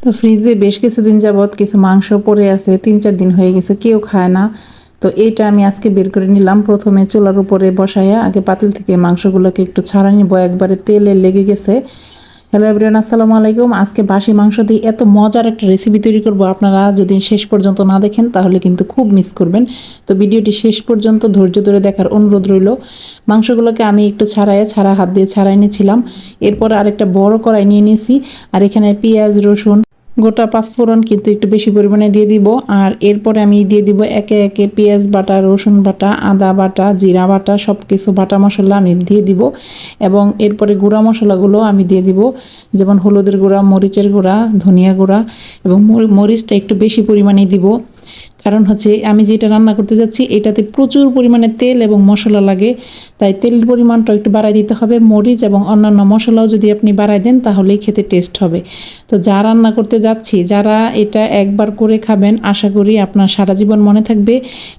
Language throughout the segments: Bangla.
তো ফ্রিজে বেশ কিছুদিন যাবৎ কিছু মাংস পড়ে আছে, তিন চার দিন হয়ে গেছে, কেউ খায় না। তো এইটা আমি আজকে বের করে নিলাম। প্রথমে চুলার উপরে বসাইয়া আগে পাতিল থেকে মাংসগুলোকে একটু ছাড়া নিব, একবারে তেলে লেগে গেছে। হ্যালো এভরিওয়ান, আসসালামু আলাইকুম। আজকে বাসি মাংস দিয়ে এত মজার একটা রেসিপি তৈরি করব। আপনারা যদি শেষ পর্যন্ত না দেখেন, তাহলে কিন্তু খুব মিস করবেন। তো ভিডিওটি শেষ পর্যন্ত ধৈর্য ধরে দেখার অনুরোধ রইল। মাংসগুলোকে আমি একটু ছাড়াই ছাড়া হাত দিয়ে ছাড়াই নিয়েছিলাম এরপর আরেকটা বড় কড়াই নিয়ে নিয়েছি। আর এখানে পেঁয়াজ, রসুন গোটা পাঁচফোড়ন কিন্তু একটু বেশি পরিমাণে দিয়ে দিব। আর এরপরে আমি দিয়ে দিব একে একে পেঁয়াজ বাটা, রসুন বাটা, আদা বাটা, জিরা বাটা সব কিছু বাটা মশলা আমি দিয়ে দিব। এবং এরপরে গুঁড়া মশলাগুলো আমি দিয়ে দিব, যেমন হলুদের গুঁড়া, মরিচের গুঁড়া, ধনিয়া গুঁড়া, এবং মরিচটা একটু বেশি পরিমাণে দিব। কারণ হচ্ছে আমি যেটা রান্না করতে যাচ্ছি, এটাতে প্রচুর পরিমাণে তেল এবং মশলা লাগে। তাই তেলের পরিমাণটা একটু বাড়াই দিতে হবে। মরিচ এবং অন্যান্য মশলাও যদি আপনি বাড়াই দেন, তাহলেই খেতে টেস্ট হবে। তো যা রান্না করতে যাচ্ছি, যারা এটা একবার করে খাবেন, আশা করি আপনার সারা জীবন মনে থাকবে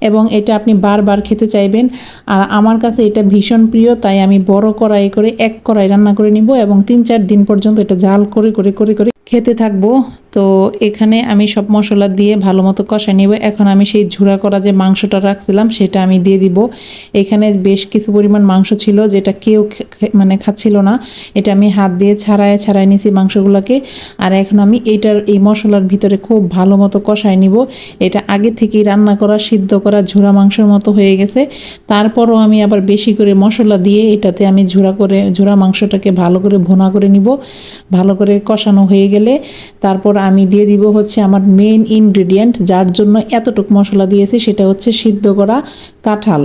এবং এটা আপনি বারবার খেতে চাইবেন। আর আমার কাছে এটা ভীষণ প্রিয়, তাই আমি বড় কড়াই করে এক কড়াই রান্না করে নিব এবং তিন চার দিন পর্যন্ত এটা জাল করে করে করে করে খেতে থাকব। তো এখানে আমি সব মশলা দিয়ে ভালো মতো কষাই নেব। এখন আমি সেই ঝুরা করা যে মাংসটা রাখছিলাম, সেটা আমি দিয়ে দিব। এখানে বেশ কিছু পরিমাণ মাংস ছিল যেটা কেউ মানে খাচ্ছিল না। এটা আমি হাত দিয়ে ছাড়ায় ছাড়াই নিছি মাংসগুলোকে। আর এখন আমি এইটার, এই মশলার ভিতরে খুব ভালো মতো কষাই নিব। এটা আগে থেকেই রান্না করা, সিদ্ধ করা ঝুরা মাংসের মতো হয়ে গেছে। তারপরও আমি আবার বেশি করে মশলা দিয়ে এটাতে আমি ঝুরা করে ঝুরা মাংসটাকে ভালো করে ভুনা করে নিব। ভালো করে কষানো হয়ে গেলে, তারপর আমি দিয়ে দিব হচ্ছে আমার মেন ইনগ্রেডিয়েন্ট যার জন্য এতটুক মশলা দিয়েছি, সেটা হচ্ছে সিদ্ধ করা কাঁঠাল।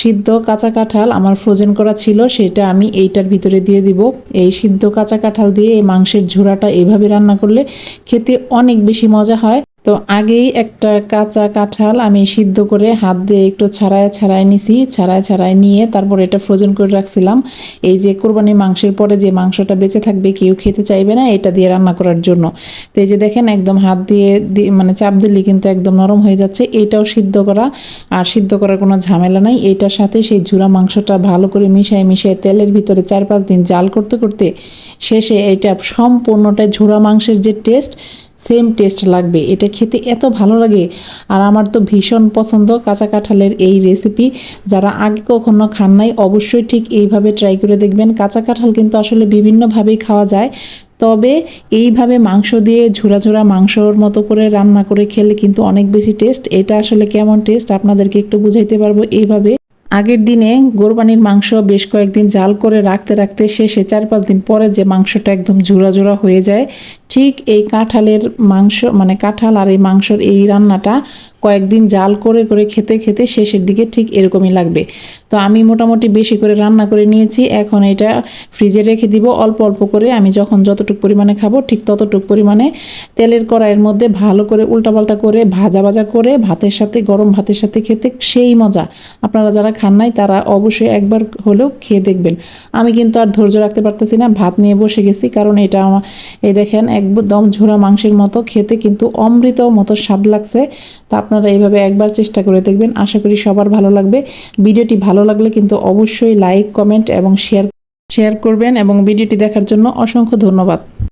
সিদ্ধ কাঁচা কাঁঠাল আমার ফ্রোজেন করা ছিল, সেটা আমি এইটার ভিতরে দিয়ে দিব। এই সিদ্ধ কাঁচা কাঁঠাল দিয়ে এই মাংসের ঝোড়াটা এভাবে রান্না করলে খেতে অনেক বেশি মজা হয়। তো আগেই একটা কাঁচা কাঁঠাল আমি সিদ্ধ করে হাত দিয়ে একটু ছাড়ায় ছাড়ায় নিছি, ছাড়ায় ছাড়ায় নিয়ে তারপর এটা ফ্রোজেন করে রাখছিলাম। এই যে কোরবানি মাংসের পরে যে মাংসটা বেঁচে থাকবে কেউ খেতে চাইবে না এটা দিয়ে রান্না করার জন্য। তো এই যে দেখেন একদম হাত দিয়ে মানে চাপ দিলে কিন্তু একদম নরম হয়ে যাচ্ছে, এটাও সিদ্ধ করা। আর সিদ্ধ করার কোনো ঝামেলা নাই এইটার সাথে সেই ঝুরা মাংসটা ভালো করে মিশিয়ে মিশিয়ে তেলের ভিতরে চার পাঁচ দিন জাল করতে করতে শেষে এটা সম্পূর্ণটাই ঝুরা মাংসের যে টেস্ট সেম টেস্ট লাগবে। এটা খেতে এত ভালো লাগে। আর আমার তো ভীষণ পছন্দ কাঁচা কাঁঠালের এই রেসিপি। যারা আগে কখনো খান নাই, অবশ্যই ঠিক এইভাবে ট্রাই করে দেখবেন। কাঁচা কাঁঠাল কিন্তু আসলে বিভিন্নভাবেই খাওয়া যায়। তবে এইভাবে মাংস দিয়ে ঝুরা ঝুরা মাংসর মতো করে রান্না করে খেলে কিন্তু অনেক বেশি টেস্ট এটা আসলে কেমন টেস্ট আপনাদেরকে একটু বুঝাইতে পারব এইভাবে। আগের দিনে গোরবানির মাংস বেশ কয়েকদিন জাল করে রাখতে রাখতে শেষে চার পাঁচ দিন পরে যে মাংসটা একদম জোড়া জোড়া হয়ে যায় ঠিক এই কাঁঠালের মাংস মানে কাঁঠাল আর এই মাংসর এই রান্নাটা কয়েকদিন জাল করে করে খেতে খেতে শেষের দিকে ঠিক এরকমই লাগবে। তো আমি মোটামুটি বেশি করে রান্না করে নিয়েছি। এখন এটা ফ্রিজে রেখে দিব। অল্প অল্প করে আমি যখন যতটুকু পরিমাণে খাব ঠিক ততটুক পরিমাণে তেলের কড়াইয়ের মধ্যে ভালো করে উল্টাপাল্টা করে, ভাজা ভাজা করে ভাতের সাথে, গরম ভাতের সাথে খেতে সেই মজা। আপনারা যারা খান নাই তারা অবশ্যই একবার হলেও খেয়ে দেখবেন। আমি কিন্তু আর ধৈর্য রাখতে পারতেছি না। ভাত নিয়ে বসে গেছি। কারণ এটা আমার এই দেখেন একদম ঝোড়া মাংসের মতো খেতে কিন্তু অমৃত মতো স্বাদ লাগছে। তা আপনারা এইভাবে একবার চেষ্টা করে দেখবেন। আশা করি সবার ভালো লাগবে। ভিডিওটি ভালো লাগলে কিন্তু অবশ্যই লাইক, কমেন্ট এবং শেয়ার শেয়ার করবেন এবং ভিডিওটি দেখার জন্য অসংখ্য ধন্যবাদ।